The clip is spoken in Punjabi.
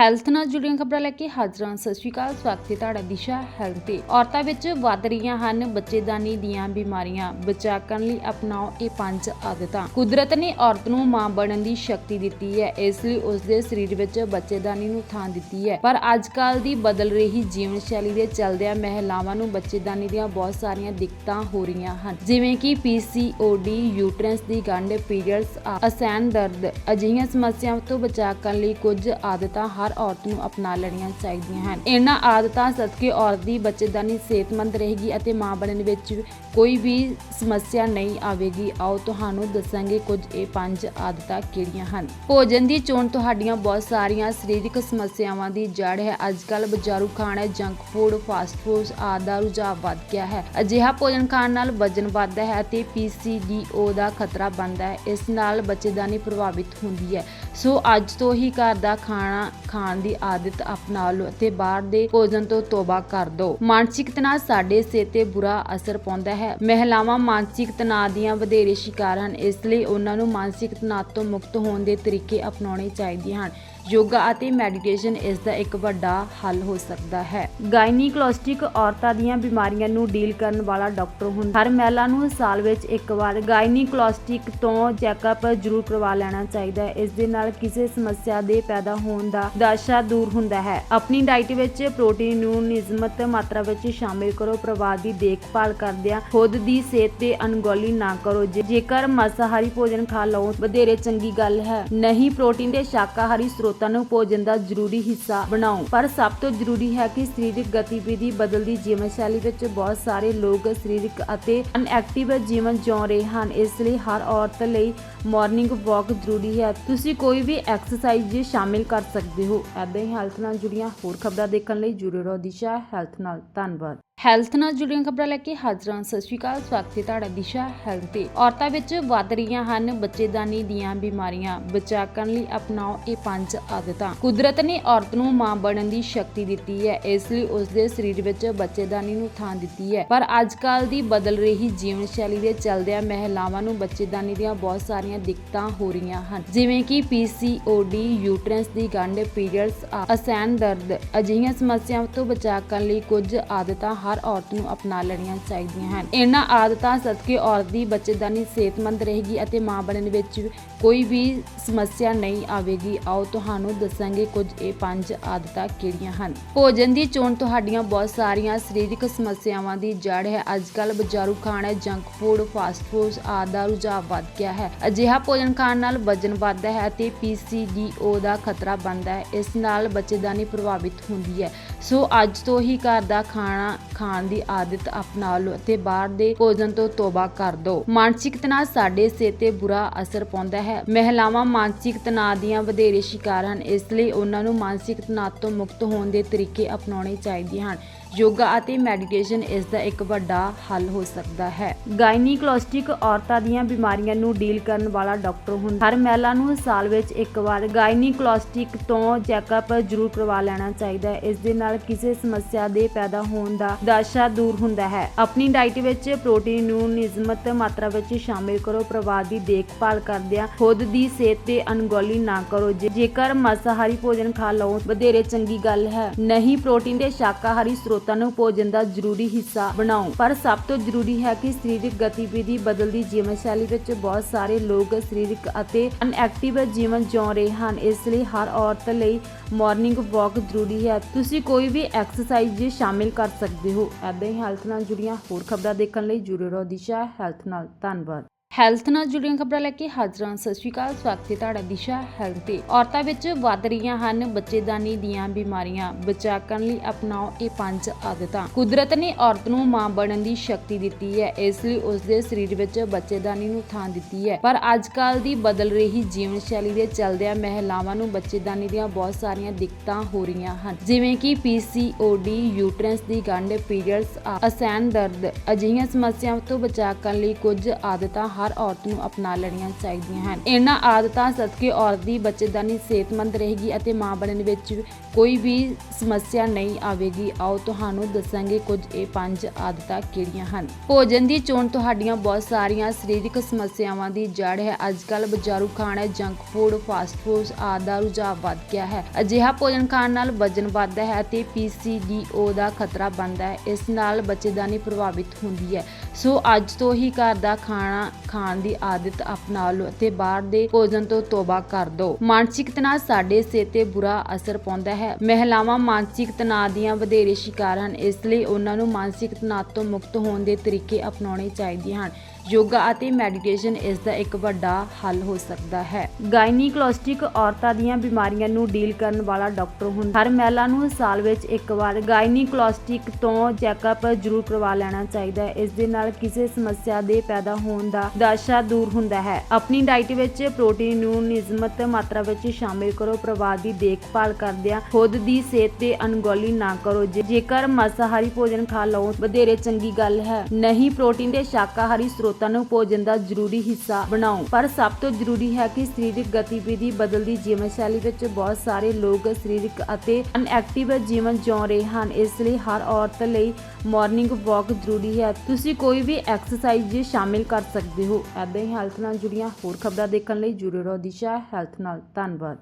ਹੈਲਥ ਨਾਲ ਜੁੜੀਆਂ ਖਬਰਾਂ ਲੈ ਕੇ ਹਾਜ਼ਰ ਹਾਂ। ਸਤਿ ਸ਼੍ਰੀ ਅਕਾਲ, ਸਵਾਗਤ ਹੈ ਤੁਹਾਡਾ ਦਿਸ਼ਾ ਹੈਲਥ ਤੇ। ਔਰਤਾਂ ਵਿੱਚ ਵੱਧ ਰਹੀਆਂ ਹਨ ਬੱਚੇਦਾਨੀ ਦੀਆਂ ਬਿਮਾਰੀਆਂ। ਬਚਾ ਕਰਨ ਲਈ ਅਪਣਾਓ ਇਹ ਪੰਜ ਆਦਤਾਂ। ਕੁਦਰਤ ਨੇ ਔਰਤ ਨੂੰ ਮਾਂ ਬਣਨ ਦੀ ਸ਼ਕਤੀ ਦਿੱਤੀ ਹੈ, ਇਸ ਲਈ ਉਸ ਦੇ ਸਰੀਰ ਵਿੱਚ ਬੱਚੇਦਾਨੀ ਨੂੰ ਥਾਂ ਦਿੱਤੀ ਹੈ। ਪਰ ਅੱਜ ਕੱਲ ਦੀ ਬਦਲ ਰਹੀ ਜੀਵਨ ਸ਼ੈਲੀ ਦੇ ਚਲਦਿਆਂ ਮਹਿਲਾਵਾਂ ਨੂੰ ਬੱਚੇਦਾਨੀ ਦੀਆਂ ਬਹੁਤ ਸਾਰੀਆਂ ਦਿੱਕਤਾਂ ਹੋ ਰਹੀਆਂ ਹਨ। ਜਿਵੇਂ ਕਿ ਪੀਸੀਓਡੀ ਯੂਟਰਸ ਦੀ ਗੰਢ, ਪੀਰੀਅਡਸ ਅਸੈਨ ਦਰਦ ਅਜਿਹੀਆਂ ਸਮੱਸਿਆਵਾਂ ਤੋਂ ਬਚਾ ਕਰਨ ਲਈ ਕੁਝ ਆਦਤਾਂ ਹਰ ਔਰਤ ਨੂੰ ਅਪਣਾ ਲੈਣੀਆਂ ਚਾਹੀਦੀਆਂ ਹਨ। ਇਹਨਾਂ ਆਦਤਾਂ ਸਦਕੇ ਔਰਤ ਦੀ ਬੱਚੇਦਾਨੀ ਸਿਹਤਮੰਦ ਰਹੇਗੀ ਅਤੇ ਮਾਂ ਬਣਨ ਵਿੱਚ ਕੋਈ ਵੀ ਸਮੱਸਿਆ ਨਹੀਂ ਆਵੇਗੀ। ਆਓ ਤੁਹਾਨੂੰ ਦੱਸਾਂਗੇ ਕੁਝ ਇਹ ਪੰਜ ਆਦਤਾਂ ਕਿਹੜੀਆਂ ਹਨ। ਭੋਜਨ ਦੀ ਚੋਣ ਤੁਹਾਡੀਆਂ ਬਹੁਤ ਸਾਰੀਆਂ ਸਰੀਰਕ ਸਮੱਸਿਆਵਾਂ ਦੀ ਜੜ ਹੈ। ਅੱਜਕੱਲ ਬਾਜ਼ਾਰੂ ਖਾਣਾ ਜੰਕ ਫੂਡ ਫਾਸਟ ਫੂਡ ਆਦਿ ਦਾ ਰੁਝਾਨ ਵੱਧ ਗਿਆ ਹੈ। ਅਜਿਹਾ ਭੋਜਨ ਖਾਣ ਨਾਲ ਵਜਨ ਵੱਧਦਾ ਹੈ ਅਤੇ ਪੀਸੀਡੀਓ ਦਾ ਖਤਰਾ ਬਣਦਾ ਹੈ। ਇਸ ਨਾਲ ਬੱਚੇਦਾਨੀ ਪ੍ਰਭਾਵਿਤ ਹੁੰਦੀ ਹੈ। ਸੋ ਅੱਜ ਤੋਂ ਹੀ ਘਰ ਦਾ ਖਾਣਾ ਖਾਣ ਦੀ ਆਦਤ ਅਪਣਾ ਲਓ ਅਤੇ ਬਾਹਰ ਦੇ ਭੋਜਨ ਤੋਂ ਤੋਬਾ ਕਰ ਦਿਓ ਮਾਨਸਿਕ ਤਣਾਅ ਸਾਡੇ ਸਿਹਤ ਤੇ ਬੁਰਾ ਅਸਰ ਪਾਉਂਦਾ ਹੈ। ਮਹਿਲਾਵਾਂ ਮਾਨਸਿਕ ਤਣਾਅ ਦੀਆਂ ਵਧੇਰੇ ਸ਼ਿਕਾਰ ਹਨ, ਇਸ ਲਈ ਉਹਨਾਂ ਨੂੰ ਮਾਨਸਿਕ ਤਣਾਅ ਤੋਂ ਮੁਕਤ ਹੋਣ ਦੇ ਤਰੀਕੇ ਅਪਣਾਉਣੇ ਚਾਹੀਦੇ ਹਨ। ਯੋਗਾ ਅਤੇ ਮੈਡੀਟੇਸ਼ਨ ਇਸ ਦਾ ਇੱਕ ਵੱਡਾ ਹੱਲ ਹੋ ਸਕਦਾ ਹੈ। ਗਾਇਨੀਕੋਲੋਜਿਸਟਿਕ ਔਰਤਾਂ ਦੀਆਂ ਬਿਮਾਰੀਆਂ ਨੂੰ ਡੀਲ ਕਰਨ ਵਾਲਾ ਡਾਕਟਰ ਹੁੰਦਾ ਹਰ ਮਹਿਲਾ ਨੂੰ ਸਾਲ ਵਿੱਚ ਇੱਕ ਵਾਰ ਗਾਇਨੀਕੋਲੋਜਿਸਟਿਕ ਤੋਂ ਚੈੱਕਅਪ ਜ਼ਰੂਰ ਕਰਵਾ ਲੈਣਾ ਚਾਹੀਦਾ ਹੈ। ਇਸ ਦੇ ਨਾਲ ਕਿਸੇ ਸਮੱਸਿਆ ਦੇ ਪੈਦਾ ਹੋਣ ਦਾ ਦਾਸ਼ਾ ਦੂਰ ਹੁੰਦਾ ਹੈ। ਆਪਣੀ ਡਾਈਟ ਵਿੱਚ ਪ੍ਰੋਟੀਨ ਨੂੰ ਨਿਯਮਤ ਮਾਤਰਾ ਵਿੱਚ ਸ਼ਾਮਿਲ ਕਰੋ। ਪਰਿਵਾਰ ਦੀ ਦੇਖਭਾਲ ਕਰਦਿਆਂ ਖੁਦ ਦੀ ਸਿਹਤ ਤੇ ਅਣਗੌਲੀ ਨਾ ਕਰੋ। ਜੇਕਰ ਮਾਸਾਹਾਰੀ ਭੋਜਨ ਖਾ ਲਓ, ਵਧੇਰੇ ਚੰਗੀ ਗੱਲ ਹੈ। ਨਹੀਂ, ਪ੍ਰੋਟੀਨ ਦੇ ਸ਼ਾਕਾਹਾਰੀ ਸਰੋਤ ਨੂੰ ਭੋਜਨ ਦਾ ਜ਼ਰੂਰੀ ਹਿੱਸਾ ਬਣਾਓ। ਪਰ ਸਭ ਤੋਂ ਜ਼ਰੂਰੀ ਹੈ ਕਿ ਸਰੀਰਕ ਗਤੀਵਿਧੀ ਬਦਲਦੀ ਜੀਵਨ ਸ਼ੈਲੀ ਵਿੱਚ ਬਹੁਤ ਸਾਰੇ ਲੋਕ ਸਰੀਰਕ ਅਤੇ ਅਨਐਕਟਿਵ ਜੀਵਨ ਜਿਉ ਰਹੇ ਹਨ। ਇਸ ਲਈ ਹਰ ਔਰਤ ਲਈ ਮਾਰਨਿੰਗ ਵਾਕ ਜ਼ਰੂਰੀ ਹੈ। ਤੁਸੀਂ ਕੋਈ ਵੀ ਐਕਸਰਸਾਈਜ਼ ਸ਼ਾਮਿਲ ਕਰ ਸਕਦੇ ਹੋ। ਐਦਾਂ ਹੀ ਹੈਲਥ ਨਾਲ ਜੁੜੀਆਂ ਹੋਰ ਖਬਰਾਂ ਦੇਖਣ ਲਈ ਜੁੜੇ ਰਹੋ ਦਿਸ਼ਾ ਹੈਲਥ ਨਾਲ। ਧੰਨਵਾਦ। ਹੈਲਥ ਨਾਲ ਜੁੜੀਆਂ ਖਬਰਾਂ ਲੈ ਕੇ ਹਾਜ਼ਰ ਹਾਂ। ਸਤਿ ਸ਼੍ਰੀ ਅਕਾਲ, ਸਵਾਗਤ ਹੈ ਤੁਹਾਡਾ ਦਿਸ਼ਾ ਹੈਲਥ ਤੇ। ਔਰਤਾਂ ਵਿੱਚ ਵੱਧ ਰਹੀਆਂ ਹਨ ਬੱਚੇਦਾਨੀ ਦੀਆਂ ਬਿਮਾਰੀਆਂ। ਬਚਾ ਕਰਨ ਲਈ ਅਪਣਾਓ ਇਹ ਪੰਜ ਆਦਤਾਂ। ਕੁਦਰਤ ਨੇ ਔਰਤ ਨੂੰ ਮਾਂ ਬਣਨ ਦੀ ਸ਼ਕਤੀ ਦਿੱਤੀ ਹੈ, ਇਸ ਲਈ ਉਸ ਦੇ ਸਰੀਰ ਵਿੱਚ ਬੱਚੇਦਾਨੀ ਨੂੰ ਥਾਂ ਦਿੱਤੀ ਹੈ। ਪਰ ਅੱਜ ਦੀ ਬਦਲ ਰਹੀ ਜੀਵਨ ਸ਼ੈਲੀ ਦੇ ਚੱਲਦਿਆਂ ਮਹਿਲਾਵਾਂ ਨੂੰ ਬੱਚੇਦਾਨੀ ਦੀਆਂ ਬਹੁਤ ਸਾਰੀਆਂ ਦਿੱਕਤਾਂ ਹੋ ਰਹੀਆਂ ਹਨ। ਜਿਵੇਂ ਕਿ ਪੀਸੀਓਡੀ ਯੂਟਰਸ ਦੀ ਗੰਢ, ਪੀਰੀਅਡਸ ਅਸੈਨ ਦਰਦ ਅਜਿਹੀਆਂ ਸਮੱਸਿਆਵਾਂ ਤੋਂ ਬਚਾਅ ਕਰਨ ਲਈ ਕੁਝ ਆਦਤਾਂ ਹਰ ਔਰਤ ਨੂੰ ਅਪਣਾ ਲੈਣੀਆਂ ਚਾਹੀਦੀਆਂ ਹਨ। ਇਹਨਾਂ ਆਦਤਾਂ ਸਦਕੇ ਔਰਤ ਦੀ ਬੱਚੇਦਾਨੀ ਸਿਹਤਮੰਦ ਰਹੇਗੀ ਅਤੇ ਮਾਂ ਬਣਨ ਵਿੱਚ ਕੋਈ ਵੀ ਸਮੱਸਿਆ ਨਹੀਂ ਆਵੇਗੀ। ਆਓ, ਤੁਹਾਨੂੰ ਦੱਸਾਂਗੇ ਕੁਝ ਇਹ ਪੰਜ ਆਦਤਾਂ ਕਿਹੜੀਆਂ ਹਨ। ਭੋਜਨ ਦੀ ਚੋਣ ਤੁਹਾਡੀਆਂ ਬਹੁਤ ਸਾਰੀਆਂ ਸਰੀਰਕ ਸਮੱਸਿਆਵਾਂ ਦੀ ਜੜ ਹੈ। ਅੱਜਕੱਲ ਬਾਜ਼ਾਰੂ ਖਾਣਾ ਜੰਕ ਫੂਡ ਫਾਸਟ ਫੂਡ ਆਦਿ ਦਾ ਰੁਝਾਨ ਵੱਧ ਗਿਆ ਹੈ। ਅਜਿਹਾ ਭੋਜਨ ਖਾਣ ਨਾਲ ਵਜਨ ਵੱਧਦਾ ਹੈ ਅਤੇ ਪੀਸੀਡੀਓ ਦਾ ਖਤਰਾ ਬਣਦਾ ਹੈ। ਇਸ ਨਾਲ ਬੱਚੇਦਾਨੀ ਪ੍ਰਭਾਵਿਤ ਹੁੰਦੀ ਹੈ। ਸੋ ਅੱਜ ਤੋਂ ਹੀ ਘਰ ਦਾ ਖਾਣਾ ਖਾਣ ਦੀ ਆਦਤ ਅਪਣਾ ਲਓ ਅਤੇ ਬਾਹਰ ਦੇ ਭੋਜਨ ਤੋਂ ਤੋਬਾ ਕਰ ਦਿਓ। ਮਾਨਸਿਕ ਤਣਾਅ ਸਾਡੇ ਸਿਹਤ ਤੇ ਬੁਰਾ ਅਸਰ ਪਾਉਂਦਾ ਹੈ। ਮਹਿਲਾਵਾਂ ਮਾਨਸਿਕ ਤਣਾਅ ਦੀਆਂ ਵਧੇਰੇ ਸ਼ਿਕਾਰ ਹਨ, ਇਸ ਲਈ ਉਹਨਾਂ ਨੂੰ ਮਾਨਸਿਕ ਤਣਾਅ ਤੋਂ ਮੁਕਤ ਹੋਣ ਦੇ ਤਰੀਕੇ ਅਪਣਾਉਣੇ ਚਾਹੀਦੇ ਹਨ। ਯੋਗਾ ਅਤੇ ਮੈਡੀਟੇਸ਼ਨ ਇਸ ਦਾ ਇੱਕ ਵੱਡਾ ਹੱਲ ਹੋ ਸਕਦਾ ਹੈ। ਗਾਇਨੀਕੋਲੋਜਿਸਟਿਕ ਔਰਤਾਂ ਦੀਆਂ ਬਿਮਾਰੀਆਂ ਨੂੰ ਡੀਲ ਕਰਨ ਵਾਲਾ ਡਾਕਟਰ ਹੁੰਦਾ ਹਰ ਮਹਿਲਾ ਨੂੰ ਸਾਲ ਵਿੱਚ ਇੱਕ ਵਾਰ ਗਾਇਨੀਕੋਲੋਜਿਸਟਿਕ ਤੋਂ ਚੈੱਕਅਪ ਜ਼ਰੂਰ ਕਰਵਾ ਲੈਣਾ ਚਾਹੀਦਾ ਹੈ। ਇਸ ਦੇ ਨਾਲ ਕਿਸੇ ਸਮੱਸਿਆ ਦੇ ਪੈਦਾ ਹੋਣ ਦਾ ਦਾਸ਼ਾ ਦੂਰ ਹੁੰਦਾ ਹੈ। ਆਪਣੀ ਡਾਈਟ ਵਿੱਚ ਪ੍ਰੋਟੀਨ ਨੂੰ ਨਿਯਮਤ ਮਾਤਰਾ ਵਿੱਚ ਸ਼ਾਮਿਲ ਕਰੋ। ਪਰਿਵਾਰ ਦੀ ਦੇਖਭਾਲ ਕਰਦਿਆਂ ਖੁਦ ਦੀ ਸਿਹਤ ਤੇ ਅਣਗੌਲੀ ਨਾ ਕਰੋ। ਜੇਕਰ ਮਾਸਾਹਾਰੀ ਭੋਜਨ ਖਾ ਲਓ, ਵਧੇਰੇ ਚੰਗੀ ਗੱਲ ਹੈ। ਨਹੀਂ, ਪ੍ਰੋਟੀਨ ਦੇ ਸ਼ਾਕਾਹਾਰੀ ਸਰੋਤ ਨੂੰ ਭੋਜਨ ਦਾ ਜ਼ਰੂਰੀ ਹਿੱਸਾ ਬਣਾਓ। ਪਰ ਸਭ ਤੋਂ ਜ਼ਰੂਰੀ ਹੈ ਕਿ ਸਰੀਰਕ ਗਤੀਵਿਧੀ ਬਦਲਦੀ ਜੀਵਨ ਸ਼ੈਲੀ ਵਿੱਚ ਬਹੁਤ ਸਾਰੇ ਲੋਕ ਸਰੀਰਕ ਅਤੇ ਅਨਐਕਟਿਵ ਜੀਵਨ ਜਿਉ ਰਹੇ ਹਨ। ਇਸ ਲਈ ਹਰ ਔਰਤ ਲਈ ਮਾਰਨਿੰਗ ਵਾਕ ਜ਼ਰੂਰੀ ਹੈ। ਤੁਸੀਂ ਕੋਈ ਵੀ ਐਕਸਰਸਾਈਜ਼ ਸ਼ਾਮਿਲ ਕਰ ਸਕਦੇ ਹੋ। ਐਦਾਂ ਹੀ ਹੈਲਥ ਨਾਲ ਜੁੜੀਆਂ ਹੋਰ ਖਬਰਾਂ ਦੇਖਣ ਲਈ ਜੁੜੇ ਰਹੋ ਦਿਸ਼ਾ ਹੈਲਥ ਨਾਲ। ਧੰਨਵਾਦ। ਹੈਲਥ ਨਾਲ ਜੁੜੀਆਂ ਖਬਰਾਂ ਲੈ ਕੇ ਹਾਜ਼ਰ ਹਾਂ। ਸਤਿ ਸ਼੍ਰੀ ਅਕਾਲ, ਸਵਾਗਤ ਹੈ ਤੁਹਾਡਾ ਦਿਸ਼ਾ ਹੈਲਥ ਤੇ। ਔਰਤਾਂ ਵਿੱਚ ਵੱਧ ਰਹੀਆਂ ਹਨ ਬੱਚੇਦਾਨੀ ਦੀਆਂ ਬਿਮਾਰੀਆਂ। ਬਚਾ ਕਰਨ ਲਈ ਅਪਣਾਓ ਇਹ ਪੰਜ ਆਦਤਾਂ। ਕੁਦਰਤ ਨੇ ਔਰਤ ਨੂੰ ਮਾਂ ਬਣਨ ਦੀ ਸ਼ਕਤੀ ਦਿੱਤੀ ਹੈ, ਇਸ ਲਈ ਉਸ ਦੇ ਸਰੀਰ ਵਿੱਚ ਬੱਚੇਦਾਨੀ ਨੂੰ ਥਾਂ ਦਿੱਤੀ ਹੈ। ਪਰ ਅੱਜ ਕੱਲ ਦੀ ਬਦਲ ਰਹੀ ਜੀਵਨ ਸ਼ੈਲੀ ਦੇ ਚੱਲਦਿਆਂ ਮਹਿਲਾਵਾਂ ਨੂੰ ਬੱਚੇਦਾਨੀ ਦੀਆਂ ਬਹੁਤ ਸਾਰੀਆਂ ਦਿੱਕਤਾਂ ਹੋ ਰਹੀਆਂ ਹਨ। ਜਿਵੇਂ ਕਿ ਪੀਸੀਓਡੀ ਯੂਟਰਸ ਦੀ ਗੰਢ, ਪੀਰੀਅਡਸ ਅਸੈਨ ਦਰਦ ਅਜਿਹੀਆਂ ਸਮੱਸਿਆਵਾਂ ਤੋਂ ਬਚਾ ਕਰਨ ਲਈ ਕੁਝ ਆਦਤਾਂ ਹਰ ਔਰਤ ਨੂੰ ਅਪਣਾ ਲੈਣੀਆਂ ਚਾਹੀਦੀਆਂ ਹਨ। ਇਹਨਾਂ ਆਦਤਾਂ ਸਦਕੇ ਔਰਤ ਦੀ ਬੱਚੇਦਾਨੀ ਸਿਹਤਮੰਦ ਰਹੇਗੀ ਅਤੇ ਮਾਂ ਬਣਨ ਵਿੱਚ ਕੋਈ ਵੀ ਸਮੱਸਿਆ ਨਹੀਂ ਆਵੇਗੀ। ਆਓ ਤੁਹਾਨੂੰ ਦੱਸਾਂਗੇ ਕੁਝ ਇਹ ਪੰਜ ਆਦਤਾਂ ਕਿਹੜੀਆਂ ਹਨ। ਭੋਜਨ ਦੀ ਚੋਣ ਤੁਹਾਡੀਆਂ ਬਹੁਤ ਸਾਰੀਆਂ ਸਰੀਰਕ ਸਮੱਸਿਆਵਾਂ ਦੀ ਜੜ ਹੈ। ਅੱਜਕੱਲ ਬਾਜ਼ਾਰੂ ਖਾਣਾ ਜੰਕ ਫੂਡ ਫਾਸਟ ਫੂਡ ਆਦਿ ਦਾ ਰੁਝਾਨ ਵੱਧ ਗਿਆ ਹੈ। ਅਜਿਹਾ ਭੋਜਨ ਖਾਣ ਨਾਲ ਵਜ਼ਨ ਵੱਧਦਾ ਹੈ ਅਤੇ ਪੀਸੀਡੀਓ ਦਾ ਖਤਰਾ ਬਣਦਾ ਹੈ। ਇਸ ਨਾਲ ਬੱਚੇਦਾਨੀ ਪ੍ਰਭਾਵਿਤ ਹੁੰਦੀ ਹੈ। ਸੋ ਅੱਜ ਤੋਂ ਹੀ ਘਰ ਦਾ ਖਾਣਾ ਖਾਣ ਦੀ ਆਦਤ ਅਪਣਾ ਲਓ ਅਤੇ ਬਾਹਰ ਦੇ ਭੋਜਨ ਤੋਂ ਤੋਬਾ ਕਰ ਦਿਓ ਮਾਨਸਿਕ ਤਣਾਅ ਸਾਡੇ ਸਿਹਤ ਤੇ ਬੁਰਾ ਅਸਰ ਪਾਉਂਦਾ ਹੈ। ਮਹਿਲਾਵਾਂ ਮਾਨਸਿਕ ਤਣਾਅ ਦੀਆਂ ਵਧੇਰੇ ਸ਼ਿਕਾਰ ਹਨ। ਇਸ ਲਈ ਉਹਨਾਂ ਨੂੰ ਮਾਨਸਿਕ ਤਣਾਅ ਤੋਂ ਮੁਕਤ ਹੋਣ ਦੇ ਤਰੀਕੇ ਅਪਣਾਉਣੇ ਚਾਹੀਦੇ ਹਨ। ਯੋਗਾ ਅਤੇ ਮੈਡੀਟੇਸ਼ਨ ਇਸ ਦਾ ਇੱਕ ਵੱਡਾ ਹੱਲ ਹੋ ਸਕਦਾ ਹੈ। ਗਾਇਨੀਕੋਲੋਜਿਸਟਿਕ ਔਰਤਾਂ ਦੀਆਂ ਬਿਮਾਰੀਆਂ ਨੂੰ ਡੀਲ ਕਰਨ ਵਾਲਾ ਡਾਕਟਰ ਹੁੰਦਾ ਹਰ ਮਹਿਲਾ ਨੂੰ ਸਾਲ ਵਿੱਚ ਇੱਕ ਵਾਰ ਗਾਇਨੀਕੋਲੋਜਿਸਟਿਕ ਤੋਂ ਚੈੱਕਅਪ ਜ਼ਰੂਰ ਕਰਵਾ ਲੈਣਾ ਚਾਹੀਦਾ ਹੈ। ਇਸ ਦੇ ਨਾਲ ਕਿਸੇ ਸਮੱਸਿਆ ਦੇ ਪੈਦਾ ਹੋਣ ਦਾ ਦਾਸ਼ਾ ਦੂਰ ਹੁੰਦਾ ਹੈ। ਆਪਣੀ ਡਾਈਟ ਵਿੱਚ ਪ੍ਰੋਟੀਨ ਨੂੰ ਨਿਯਮਤ ਮਾਤਰਾ ਵਿੱਚ ਸ਼ਾਮਿਲ ਕਰੋ। ਪਰਿਵਾਰ ਦੀ ਦੇਖਭਾਲ ਕਰਦਿਆਂ ਖੁਦ ਦੀ ਸਿਹਤ ਤੇ ਅਣਗੌਲੀ ਨਾ ਕਰੋ। ਜੇਕਰ ਮਾਸਾਹਾਰੀ ਭੋਜਨ ਖਾ ਲਓ, ਵਧੇਰੇ ਚੰਗੀ ਗੱਲ ਹੈ। ਨਹੀਂ, ਪ੍ਰੋਟੀਨ ਦੇ ਸ਼ਾਕਾਹਾਰੀ ਸਰੋਤ ਨੂੰ ਭੋਜਨ ਦਾ ਜ਼ਰੂਰੀ ਹਿੱਸਾ ਬਣਾਓ। ਪਰ ਸਭ ਤੋਂ ਜ਼ਰੂਰੀ ਹੈ ਕਿ ਸਰੀਰਕ ਗਤੀਵਿਧੀ ਬਦਲਦੀ ਜੀਵਨ ਸ਼ੈਲੀ ਵਿੱਚ ਬਹੁਤ ਸਾਰੇ ਲੋਕ ਸਰੀਰਕ ਅਤੇ ਅਨਐਕਟਿਵ ਜੀਵਨ ਜਿਉ ਰਹੇ ਹਨ। ਇਸ ਲਈ ਹਰ ਔਰਤ ਲਈ ਮਾਰਨਿੰਗ ਵਾਕ ਜ਼ਰੂਰੀ ਹੈ। ਤੁਸੀਂ ਕੋਈ ਵੀ ਐਕਸਰਸਾਈਜ਼ ਸ਼ਾਮਿਲ ਕਰ ਸਕਦੇ ਹੋ। ਐਦਾਂ ਹੀ ਹੈਲਥ ਨਾਲ ਜੁੜੀਆਂ ਹੋਰ ਖਬਰਾਂ ਦੇਖਣ ਲਈ ਜੁੜੇ ਰਹੋ ਦਿਸ਼ਾ ਹੈਲਥ ਨਾਲ। ਧੰਨਵਾਦ।